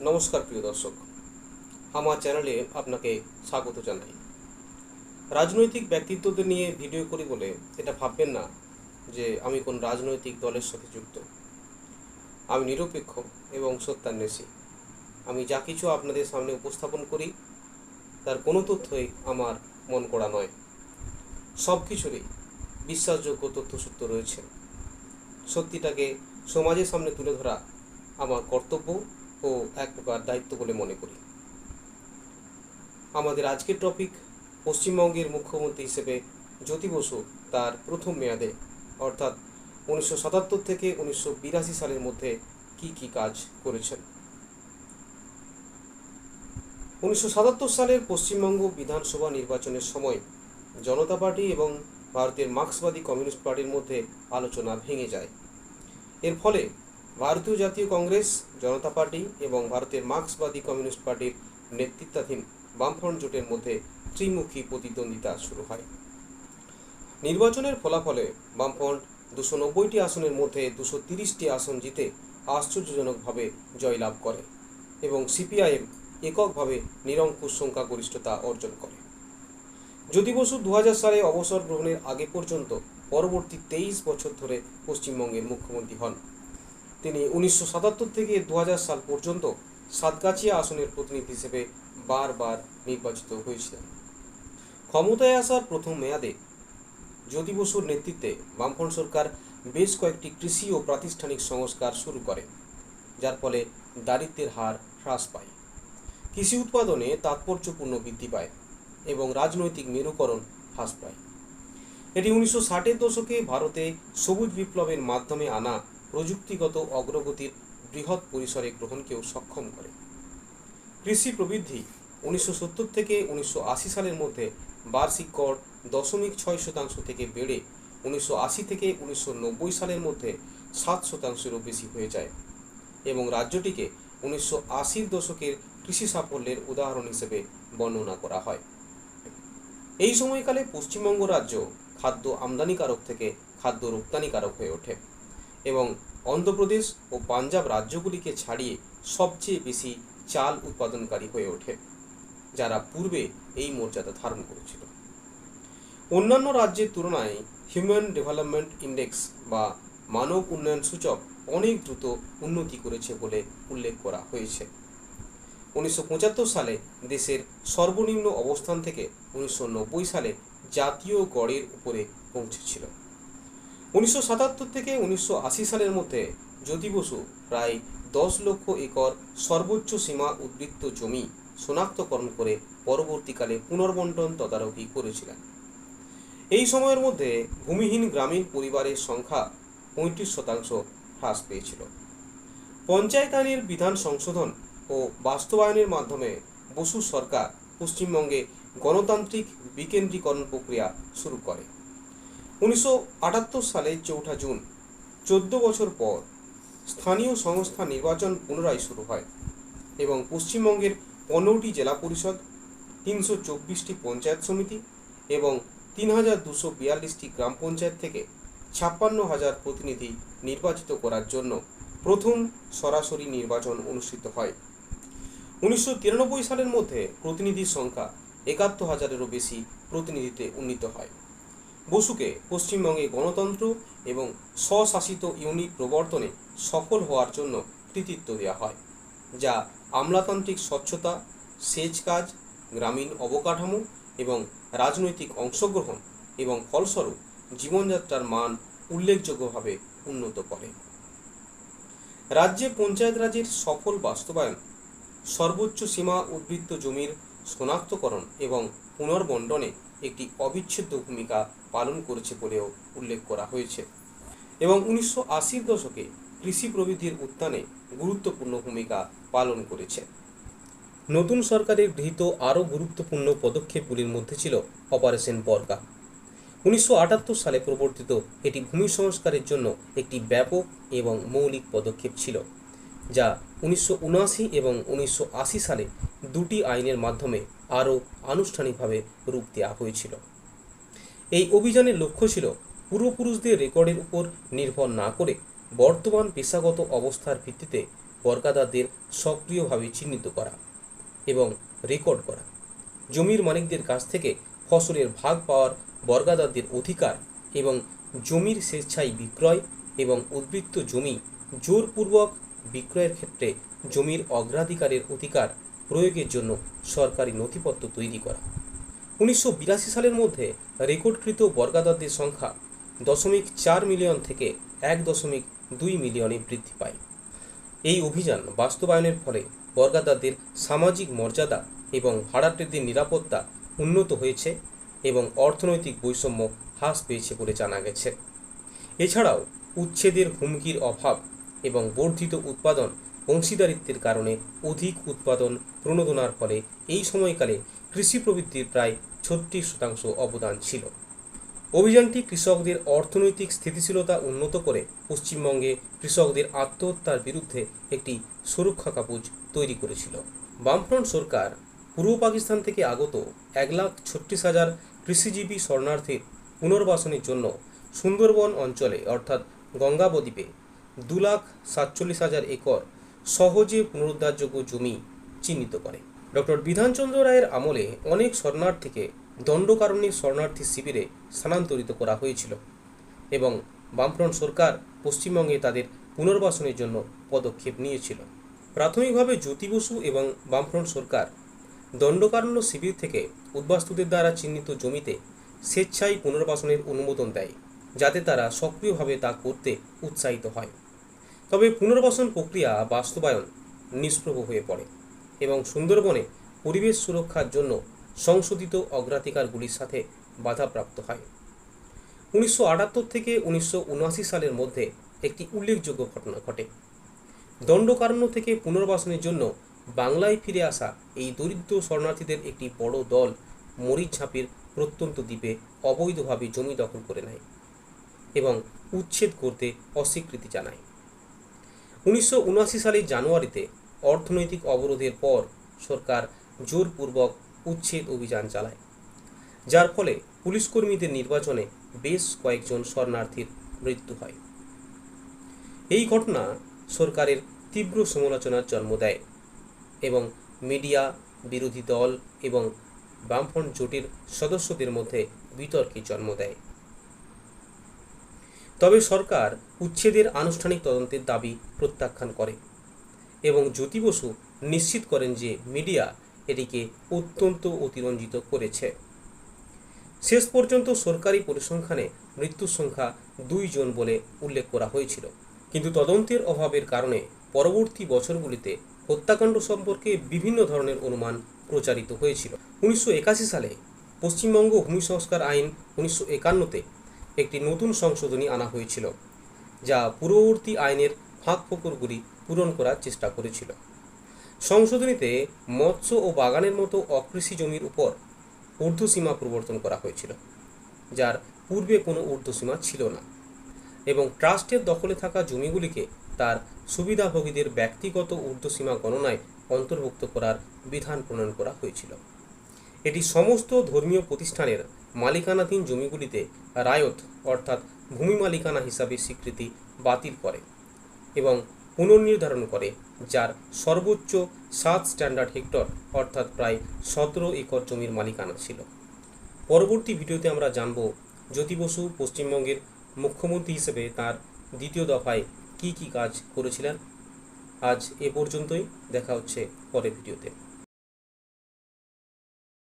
নমস্কার প্রিয় দর্শক। আমার চ্যানেলে আপনাকে স্বাগত জানাই। রাজনৈতিক ব্যক্তিত্বদের নিয়ে ভিডিও করি বলে এটা ভাববেন না যে আমি কোন রাজনৈতিক দলের সাথে যুক্ত। আমি নিরপেক্ষ এবং সত্যান্বেষী। আমি যা কিছু আপনাদের সামনে উপস্থাপন করি, তার কোনো তথ্যই আমার মন করা নয়। সব কিছুরই বিশ্বাসযোগ্য তথ্যসূত্র রয়েছে। সত্যিটাকে সমাজের সামনে তুলে ধরা আমার কর্তব্য ও এক প্রকার দায়িত্ব বলে মনে করি। আমাদের আজকের টপিক পশ্চিমবঙ্গের মুখ্যমন্ত্রী হিসেবে জ্যোতি বসু তার প্রথম মেয়াদে, অর্থাৎ উনিশশো সাতাত্তর থেকে উনিশশো বিরাশি সালের মধ্যে কি কি কাজ করেছেন। উনিশশো সাতাত্তর সালের পশ্চিমবঙ্গ বিধানসভা নির্বাচনের সময় জনতা পার্টি এবং ভারতের মার্ক্সবাদী কমিউনিস্ট পার্টির মধ্যে আলোচনা ভেঙে যায়। এর ফলে ভারতীয় জাতীয় কংগ্রেস, জনতা পার্টি এবং ভারতের মার্ক্সবাদী কমিউনিস্ট পার্টির নেতৃত্বাধীন বামফ্রন্ট জোটের মধ্যে ত্রিমুখী প্রতিদ্বন্দ্বিতা শুরু হয়। নির্বাচনের ফলাফলে বামফ্রন্ট দুশো নব্বইটি আসনের মধ্যে দুশো তিরিশটি আসন জিতে আশ্চর্যজনকভাবে জয়লাভ করে এবং সিপিআইএম এককভাবে নিরঙ্কুশ সংখ্যাগরিষ্ঠতা অর্জন করে। যদি বসু দু হাজার সালে অবসর গ্রহণের আগে পর্যন্ত পরবর্তী তেইশ বছর ধরে পশ্চিমবঙ্গের মুখ্যমন্ত্রী হন তিনি উনিশশো সাতাত্তর থেকে দু হাজার সাল পর্যন্ত সাতগাছিয়া আসনের প্রতিনিধি হিসেবে বারবার নির্বাচিত হয়েছিলেন। ক্ষমতায় আসার প্রথম মেয়াদে জ্যোতি বসুর নেতৃত্বে বামফ্রন্ট সরকার বেশ কয়েকটি কৃষি ও প্রাতিষ্ঠানিক সংস্কার শুরু করে, যার ফলে দারিদ্র্যের হার হ্রাস পায়। কৃষি উৎপাদনে তাৎপর্যপূর্ণ বৃদ্ধি পায় এবং রাজনৈতিক মেরুকরণ হ্রাস পায়। এটি উনিশশো ষাটের দশকে ভারতে সবুজ বিপ্লবের মাধ্যমে আনা প্রযুক্তিগত অগ্রগতির বৃহৎ পরিসরে গ্রহণকেও সক্ষম করে। কৃষি প্রবৃদ্ধি উনিশশো সত্তর থেকে উনিশশো আশি সালের মধ্যে বার্ষিক কর দশমিক ছয় শতাংশ থেকে বেড়ে উনিশশো আশি থেকে উনিশশো নব্বই সালের মধ্যে সাত শতাংশেরও বেশি হয়ে যায় এবং রাজ্যটিকে উনিশশো আশির দশকের কৃষি সাফল্যের উদাহরণ হিসেবে বর্ণনা করা হয়। এই সময়কালে পশ্চিমবঙ্গ রাজ্য খাদ্য আমদানিকারক থেকে খাদ্য রপ্তানিকারক হয়ে ওঠে। এবং অন্ধ্রপ্রদেশ ও পাঞ্জাব রাজ্যগুলিকে ছাড়িয়ে সবচেয়ে বেশি চাল উৎপাদনকারী হয়ে ওঠে, যারা পূর্বে এই মর্যাদা ধারণ করেছিল। অন্যান্য রাজ্যের তুলনায় হিউম্যান ডেভেলপমেন্ট ইন্ডেক্স বা মানব উন্নয়ন সূচক অনেক দ্রুত উন্নতি করেছে বলে উল্লেখ করা হয়েছে। উনিশশো পঁচাত্তর সালে দেশের সর্বনিম্ন অবস্থান থেকে উনিশশো নব্বই সালে জাতীয় গড়ের উপরে পৌঁছেছিল। উনিশশো সাতাত্তর থেকে উনিশশো আশি সালের মধ্যে জ্যোতি বসু প্রায় দশ লক্ষ একর সর্বোচ্চ সীমা উদ্বৃত্ত জমি শনাক্তকরণ করে পরবর্তীকালে পুনর্বন্টন তদারকি করেছিলেন। এই সময়ের মধ্যে ভূমিহীন গ্রামীণ পরিবারের সংখ্যা পঁয়ত্রিশ শতাংশ হ্রাস পেয়েছিল। পঞ্চায়েত আইনের বিধান সংশোধন ও বাস্তবায়নের মাধ্যমে বসু সরকার পশ্চিমবঙ্গে গণতান্ত্রিক বিকেন্দ্রীকরণ প্রক্রিয়া শুরু করে। উনিশশো আটাত্তর সালে চৌঠা জুন, চোদ্দ বছর পর স্থানীয় সংস্থা নির্বাচন পুনরায় শুরু হয় এবং পশ্চিমবঙ্গের পনেরোটি জেলা পরিষদ, তিনশো চব্বিশটি পঞ্চায়েত সমিতি এবং তিন হাজার দুশো বিয়াল্লিশটি গ্রাম পঞ্চায়েত থেকে ছাপ্পান্ন হাজার প্রতিনিধি নির্বাচিত করার জন্য প্রথম সরাসরি নির্বাচন অনুষ্ঠিত হয়। উনিশশো তিরানব্বই সালের মধ্যে প্রতিনিধির সংখ্যা একাত্তর হাজারেরও বেশি প্রতিনিধিতে উন্নীত হয়। বসুকে পশ্চিমবঙ্গে গণতন্ত্র এবং স্বশাসিত ইউনিট প্রবর্তনে সফল হওয়ার জন্য কৃতিত্ব দেওয়া হয়, যা আমলাতান্ত্রিক স্বচ্ছতা, সেচ কাজ, গ্রামীণ অবকাঠামো এবং রাজনৈতিক অংশগ্রহণ এবং ফলস্বরূপ জীবনযাত্রার মান উল্লেখযোগ্যভাবে উন্নত করে। রাজ্যে পঞ্চায়েত রাজের সফল বাস্তবায়ন, সর্বোচ্চ সীমা উদ্বৃত্ত জমির শনাক্তকরণ এবং পুনর্বন্টনে একটি অবিচ্ছেদ্য ভূমিকা পালন করেছে বলেও উল্লেখ করা হয়েছে। এবং উনিশশো আশির দশকে কৃষি প্রবৃদ্ধির উত্থানে গুরুত্বপূর্ণ ভূমিকা পালন করেছে। নতুন সরকারের গৃহীত আরও গুরুত্বপূর্ণ পদক্ষেপগুলির মধ্যে ছিল অপারেশন বর্গা। উনিশশো আটাত্তর সালে প্রবর্তিত এটি ভূমি সংস্কারের জন্য একটি ব্যাপক এবং মৌলিক পদক্ষেপ ছিল। যা উনিশশো উনআশি এবং উনিশশো আশি সালে দুটি আইনের মাধ্যমে আরও আনুষ্ঠানিকভাবে রূপ দেওয়া হয়েছিল। এই অভিযানের লক্ষ্য ছিল পূর্বপুরুষদের রেকর্ডের উপর নির্ভর না করে বর্তমান পেশাগত অবস্থার ভিত্তিতে বর্গাদারদের সক্রিয়ভাবে চিহ্নিত করা এবং রেকর্ড করা। জমির মালিকদের কাছ থেকে ফসলের ভাগ পাওয়ার বর্গাদারদের অধিকার এবং জমির স্বেচ্ছায় বিক্রয় এবং উদ্বৃত্ত জমি জোরপূর্বক বিক্রয়ের ক্ষেত্রে জমির অগ্রাধিকারের অধিকার প্রয়োগের জন্য সরকারি নথিপত্র তৈরি করা। উনিশশো বিরাশি সালের মধ্যে রেকর্ডকৃত বর্গাদারদের সংখ্যা দশমিক চার মিলিয়ন থেকে এক দশমিক দুই মিলিয়নে বৃদ্ধি পায়। এই অভিযান বাস্তবায়নের ফলে বর্গাদারদের সামাজিক মর্যাদা এবং ভাড়াটেদের নিরাপত্তা উন্নত হয়েছে এবং অর্থনৈতিক বৈষম্য হ্রাস পেয়েছে বলে জানা গেছে। এছাড়াও উচ্ছেদের হুমকির অভাব এবং বর্ধিত উৎপাদন অংশীদারিত্বের কারণে অধিক উৎপাদন প্রণোদনার ফলে এই সময়কালে কৃষি প্রবৃদ্ধির প্রায় ছত্রিশ শতাংশ অবদান ছিল। অভিযানটি কৃষকদের অর্থনৈতিক স্থিতিশীলতা উন্নত করে পশ্চিমবঙ্গে কৃষকদের আত্মহত্যার বিরুদ্ধে একটি সুরক্ষা কাপুজ তৈরি করেছিল। বামফ্রন্ট সরকার পূর্ব পাকিস্তান থেকে আগত এক লাখ ছত্রিশ হাজার কৃষিজীবী শরণার্থীর পুনর্বাসনের জন্য সুন্দরবন অঞ্চলে, অর্থাৎ গঙ্গাবদ্বীপে দু লাখ সাতচল্লিশ হাজার একর সহজে পুনরুদ্ধারযোগ্য জমি চিহ্নিত করে। ডক্টর বিধানচন্দ্র রায়ের আমলে অনেক শরণার্থীকে দণ্ডকারণ্যের শরণার্থী শিবিরে স্থানান্তরিত করা হয়েছিল এবং বামফ্রন্ট সরকার পশ্চিমবঙ্গে তাদের পুনর্বাসনের জন্য পদক্ষেপ নিয়েছিল। প্রাথমিকভাবে জ্যোতি বসু এবং বামফ্রন্ট সরকার দণ্ডকারণ্য শিবির থেকে উদ্বাস্তুদের দ্বারা চিহ্নিত জমিতে স্বেচ্ছায় পুনর্বাসনের অনুমোদন দেয়, যাতে তারা সক্রিয়ভাবে তা করতে উৎসাহিত হয়। তবে পুনর্বাসন প্রক্রিয়া বাস্তবায়ন নিষ্প্রভ হয়ে পড়ে এবং সুন্দরবনে পরিবেশ সুরক্ষার জন্য সংশোধিত অগ্রাধিকারগুলির সাথে বাধাপ্রাপ্ত হয়। উনিশশো আটাত্তর থেকে উনিশশো উনআশি সালের মধ্যে একটি উল্লেখযোগ্য ঘটনা ঘটে। দণ্ডকারণ্য থেকে পুনর্বাসনের জন্য বাংলায় ফিরে আসা এই দরিদ্র শরণার্থীদের একটি বড় দল মরিচঝাঁপির প্রত্যন্ত দ্বীপে অবৈধভাবে জমি দখল করে নেয় এবং উচ্ছেদ করতে অস্বীকৃতি জানায়। উনিশশো উনআশি সালের জানুয়ারিতে অর্থনৈতিক অবরোধের পর সরকার জোরপূর্বক উচ্ছেদ অভিযান চালায়, যার ফলে পুলিশ কর্মীদের নির্বাচনে বেশ কয়েকজন শরণার্থীর মৃত্যু হয়। এই ঘটনা সরকারের তীব্র সমালোচনার জন্ম দেয় এবং মিডিয়া, বিরোধী দল এবং বামফ্রন্ট জোটের সদস্যদের মধ্যে বিতর্কের জন্ম দেয়। তবে সরকার উচ্ছেদের আনুষ্ঠানিক তদন্তের দাবি প্রত্যাখ্যান করে এবং জ্যোতি বসু নিশ্চিত করেন যে মিডিয়া এটিকে অত্যন্ত অতিরঞ্জিত করেছে। শেষ পর্যন্ত সরকারি পরিসংখ্যানে মৃত্যুর সংখ্যা দুইজন বলে উল্লেখ করা হয়েছিল। কিন্তু তদন্তের অভাবের কারণে পরবর্তী বছরগুলিতে হত্যাকাণ্ড সম্পর্কে বিভিন্ন ধরনের অনুমান প্রচারিত হয়েছিল। উনিশশো একাশি সালে পশ্চিমবঙ্গ ভূমি সংস্কার আইন উনিশশো একান্নতে একটি নতুন সংশোধনী আনা হয়েছিল, যা পূর্ববর্তী আইনের ফাঁক ফোকরগুলি পূরণ করার চেষ্টা করেছিল। সংশোধনীতে মৎস্য ও বাগানের মতো অকৃষি জমির উপর ঊর্ধ্বসীমা প্রবর্তন করা হয়েছিল, যার পূর্বে কোনো ঊর্ধ্বসীমা ছিল না, এবং ট্রাস্টের দখলে থাকা জমিগুলিকে তার সুবিধাভোগীদের ব্যক্তিগত ঊর্ধ্বসীমা গণনায় অন্তর্ভুক্ত করার বিধান প্রণয়ন করা হয়েছিল। এটি সমস্ত ধর্মীয় প্রতিষ্ঠানের মালিকানাধীন জমিগুলিতে রায়ত, অর্থাৎ ভূমি মালিকানা হিসাবে স্বীকৃতি বাতিল করে এবং পুনর্নির্ধারণ করে, যার সর্বোচ্চ সাত স্ট্যান্ডার্ড হেক্টর, অর্থাৎ প্রায় সতেরো একর জমির মালিকানা ছিল। পরবর্তী ভিডিওতে আমরা জানব জ্যোতি বসু পশ্চিমবঙ্গের মুখ্যমন্ত্রী হিসেবে তার দ্বিতীয় দফায় কি কি কাজ করেছিলেন। আজ এ পর্যন্তই, দেখা হচ্ছে পরের ভিডিওতে।